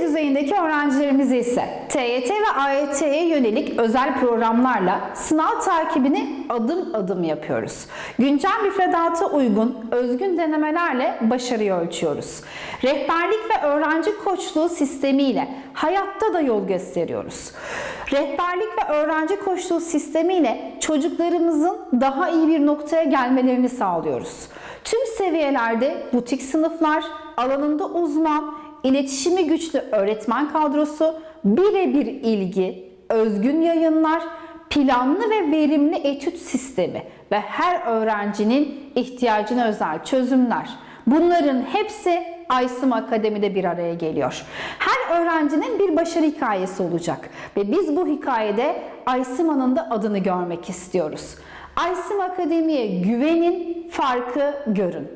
Lise düzeyindeki öğrencilerimizi ise TYT ve AYT'ye yönelik özel programlarla sınav takibini adım adım yapıyoruz. Güncel müfredata uygun özgün denemelerle başarıyı ölçüyoruz. Rehberlik ve öğrenci koçluğu sistemiyle hayatta da yol gösteriyoruz. Rehberlik ve öğrenci koçluğu sistemiyle çocuklarımızın daha iyi bir noktaya gelmelerini sağlıyoruz. Tüm seviyelerde butik sınıflar, alanında uzman, iletişimi güçlü öğretmen kadrosu, birebir ilgi, özgün yayınlar, planlı ve verimli etüt sistemi ve her öğrencinin ihtiyacına özel çözümler. Bunların hepsi Aysım Akademi'de bir araya geliyor. Her öğrencinin bir başarı hikayesi olacak ve biz bu hikayede Aysıma'nın da adını görmek istiyoruz. Aysım Akademi'ye güvenin, farkı görün.